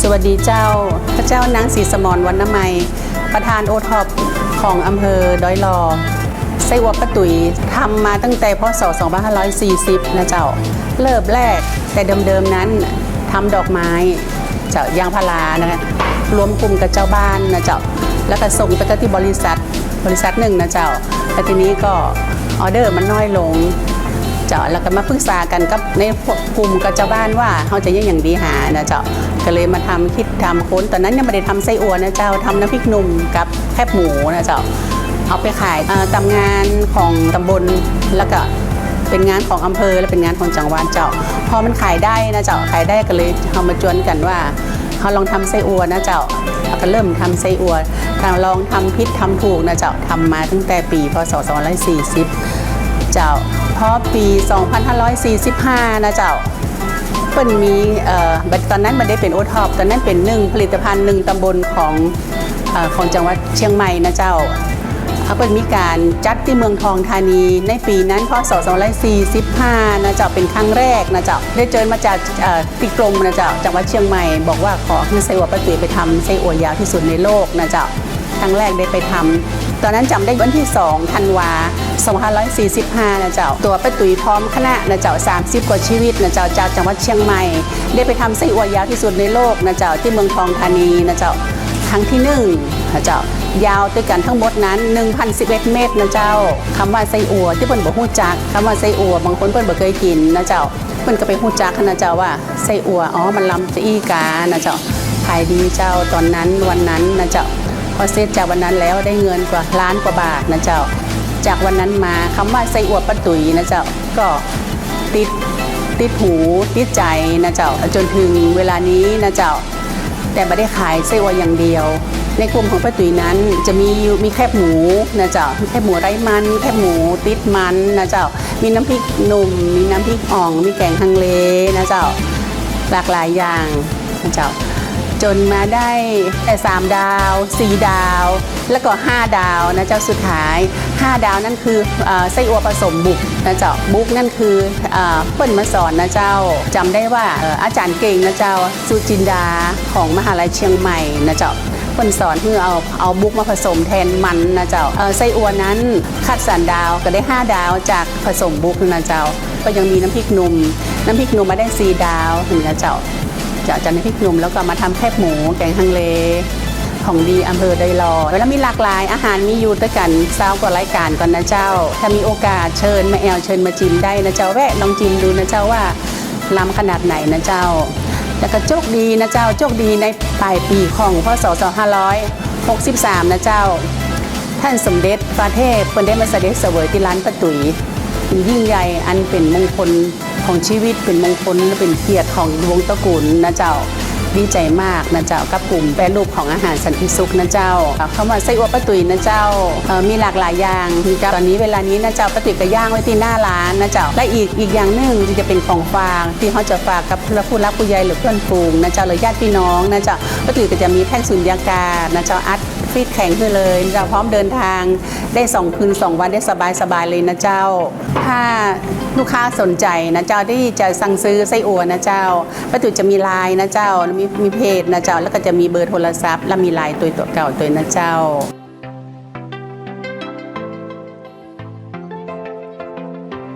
สวัสดีเจ้า พระเจ้านางศรีสมรวรรณไมประธานโอท็อปของอำเภอดอยลอไส้วัวป้าตุ๋ยทำมาตั้งแต่พศ 2540 นะเจ้า เริ่มแรกแต่เดิมๆนั้นทำดอกไม้เจ้ายางพารานะคะรวมกลุ่มกับเจ้าบ้านนะเจ้า แล้วก็ส่งไปที่บริษัทบริษัทหนึ่งนะเจ้าแล้วทีนี้ก็ออเดอร์มันน้อยลงเจ้าแล้วก็มาปรึกษากันกับในพวกกลุ่มกับเจ้าบ้านว่าเขาจะยังอย่างดีหานะเจ้า ก็เลยมาทำคิดทำค้นตอนนั้นยังไม่ได้ทำไส้อัวนะเจ้าทำน้ำพริกหนุ่มกับแคบหมูนะเจ้าเอาไปขายตามงานของตำบลแล้วก็เป็นงานของอำเภอและเป็นงานของจังหวัดเจ้า พอมันขายได้นะเจ้าขายได้ก็เลยเอามาจวนกันว่าเขาลองทำไส้อัวนะเจ้าแล้วก็เริ่มทำไส้อัวทางลองทำพิษทำถูกนะเจ้าทำมาตั้งแต่ปีพศ2540 เจ้าเพราะปี 2545 นะเจ้า เปิ้นมีเอ่อตอนนั้นมันได้เป็นโอท็อปตอนนั้นเป็นหนึ่งผลิตภัณฑ์หนึ่งตำบลของอของจังหวัดเชียงใหม่นะเจ้าเขาเปิ้นมีการจัดที่เมืองทองธานีในปีนั้นพศ2545นะเจ้าเป็นครั้งแรกนะเจ้าได้เจอมาจากเอ่อที่กรมนะเจ้าจังหวัดเชียงใหม่ บอกว่าขอให้ไส้อั่วป้าตุ๋ยไปทำไส้อั่วยาวที่สุดในโลกนะเจ้า ครั้งแรกได้ไปทำตอนนั้นจำได้วันที่2ธันวา2545นะเจ้า ตัวป้าตุ๋ยพร้อมคณะนะเจ้า 30 กว่าชีวิตนะเจ้าจากจังหวัดเชียงใหม่ ได้ไปทำไส้อั่วยาวที่สุดในโลกนะเจ้าที่เมืองทองธานีนะเจ้าครั้งที่หนึ่งนะเจ้ายาวด้วยกันทั้งหมดนั้น 1,011 เมตรนะเจ้าคำว่าไส้อั่วที่เปิ้นบอกฮู้จักคำว่าไส้อั่วบางคนเปิ้นบ่เคยกินนะเจ้าเปิ้นก็ไปฮู้จักนะเจ้าว่าไส้อั่วอ๋อมันลำจะอีกานะเจ้าขายดีเจ้าตอนนั้นวันนั้นนะเจ้า พอเสร็จจากวันนั้นแล้วได้เงินกว่าล้านกว่าบาทนะเจ้า จากวันนั้นมาคำว่าไส้อั่วป้าตุ๋ยนะเจ้าก็ติดติดหูติดใจนะเจ้าจนถึงเวลานี้นะเจ้า แต่ไม่ได้ขายไส้อั่วอย่างเดียว ในกลุ่มของป้าตุ๋ยนั้นจะมีอยู่มีแคบหมูนะเจ้ามีแคบหมูไร้มัน แคบหมูติดมันนะเจ้า มีน้ำพริกหนุ่ม มีน้ำพริกอ่อง มีแกงฮังเลนะเจ้า หลากหลายอย่างนะเจ้า จนมาได้แต่3ดาว 4 ดาว แล้วก็ 5 ดาวนะเจ้าสุดท้าย 5 ดาวนั่นคือเอ่อไส้อัวผสมบุกนะเจ้าบุกนั่นคือเปิ้นมาสอนนะเจ้าจำได้ว่าอาจารย์เก่งนะเจ้าสุจินดาของมหาลัยเชียงใหม่นะเจ้าเปิ้นสอนเพื่อเอาเอาบุกมาผสมแทนมันนะเจ้าเอ่อไส้อัวนั้นคัดสรรดาวก็ได้ 5 ดาวจากผสมบุกนะเจ้า ก็ยังมีน้ำพริกหนุ่ม น้ำพริกหนุ่มมาได้ 4 ดาวถึงนะเจ้า จะจะในพริกหนุ่มแล้วก็มาทำแคบหมูแกงฮังเล ของดีอำเภอไดรอแล้วมีหลากหลายอาหารมีอยู่ด้วยกันซาวกว่ารายการก่อนนะเจ้า ถ้ามีโอกาสเชิญมาแอลเชิญมาจิมได้นะเจ้าแวะลองจิมดูนะเจ้าว่าล้ำขนาดไหนนะเจ้าแล้วก็โชคดีนะเจ้าโชคดีในปลายปีของพศ2563 นะเจ้า ท่านสมเด็จพระเทพเป็นได้มาเสด็จเสวยที่ร้านประตุยยิ่งใหญ่อันเป็นมงคล ของชีวิตเป็นมงคลและเป็นเกียรติของวงตระกูลนะเจ้า ดีใจมากนะเจ้ากับกลุ่มแปรรูปของอาหารสันติสุขนะเจ้า เข้ามาไส้อั่วป้าตุ๋ยนะเจ้ามีหลากหลายอย่างมีตอนนี้เวลานี้นะเจ้าป้าตุ๋ยก็ย่างไว้ที่หน้าร้านนะเจ้าและอีกอีกอย่างหนึ่งที่จะเป็นของฝากที่เขาจะฝากกับผู้รักผู้ใหญ่หรือเพื่อนฝูงนะเจ้าหรือญาติพี่น้องนะเจ้าป้าตุ๋ยก็จะมีแท่งสุญญากาศนะเจ้าอัดฟีดแข็งขึ้นเลยเราพร้อมเดินทางได้สองคืนสองวันได้สบายสบายๆเลยนะเจ้า ถ้าลูกค้าสนใจนะเจ้าที่จะสั่งซื้อไส้อั่วนะเจ้าป้าตุ๋ยจะมีไลน์นะเจ้ามีมีเพจนะเจ้า แล้วก็จะมีเบอร์โทรศัพท์ และมีไลน์ตัวตัวเก่าตัวนะเจ้า